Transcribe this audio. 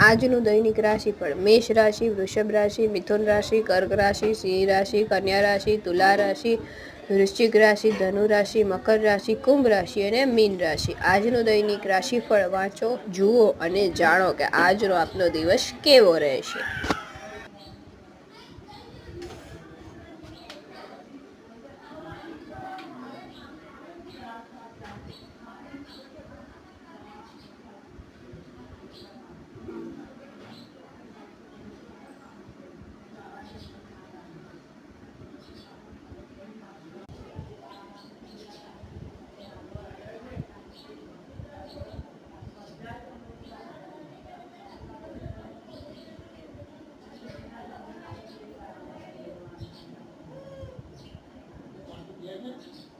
આજનું દૈનિક રાશિફળ મેષ રાશિ, વૃષભ રાશિ, મિથુન રાશિ, કર્ક રાશિ, સિંહ રાશિ, કન્યા રાશિ, તુલા રાશિ, વૃશ્ચિક રાશિ, ધનુ રાશિ, મકર રાશિ, કુંભ રાશિ અને મીન રાશિ. આજનું દૈનિક રાશિફળ વાંચો, જુઓ અને જાણો કે આજનો આપનો દિવસ કેવો રહેશે. Amen.